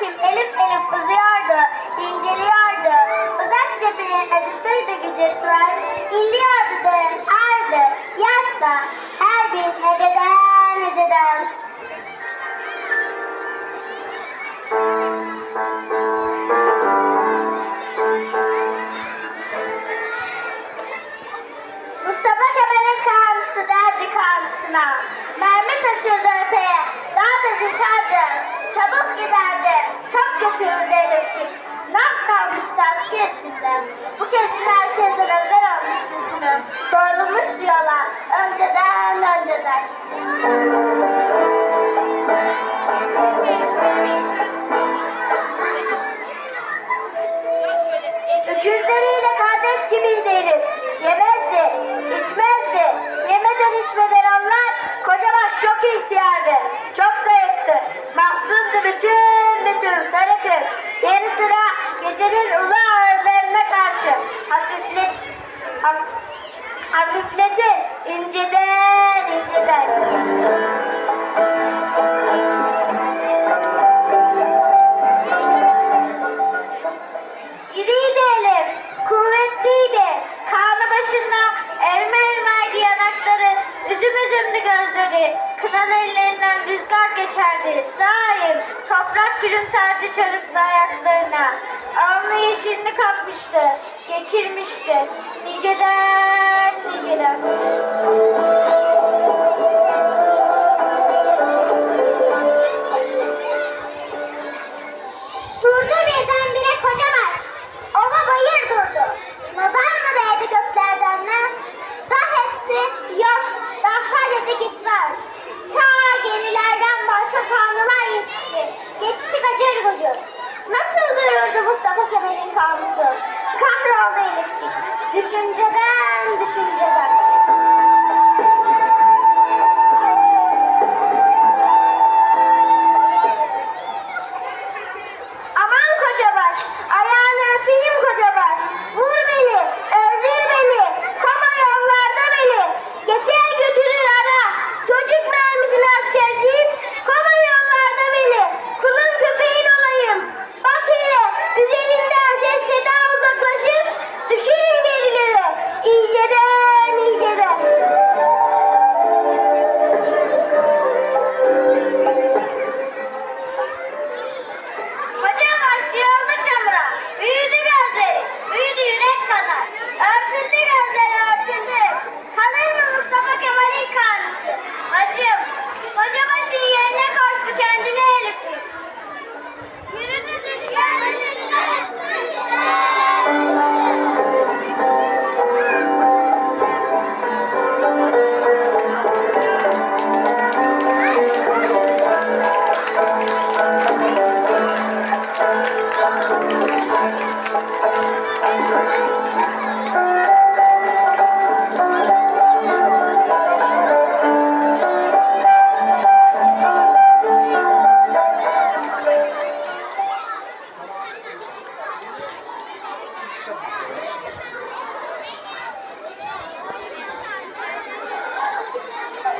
hakim elif elif uzuyordu, inceliyordu. Uzak cephenin acısıydı gücütler, inliyordu da erdi, yasta, her bir heceden heceden. Mustafa Kemal'in kanısı derdi kanısına. Mermi taşırdı öteye, dağ taşı sardı. Çabuk giderdi, çok götürürdü Elifçik. Nam salmıştı asker içinde. Bu kez herkesten özel olmuş yüzünü. Doğrulmuş yola, önceden önceden. Hafiflet, haf, hafifledi inceden inceden. İriydi Elif, kuvvetliydi. Karnı başında erme ermerdi yanakları, üzüm üzümdü gözleri. Kınalı ellerinden rüzgar geçerdi. Daim toprak gülümserdi çarıklı ayaklarına. Alnı yeşilini kapmıştı, geçirmişti. Niceden niceden.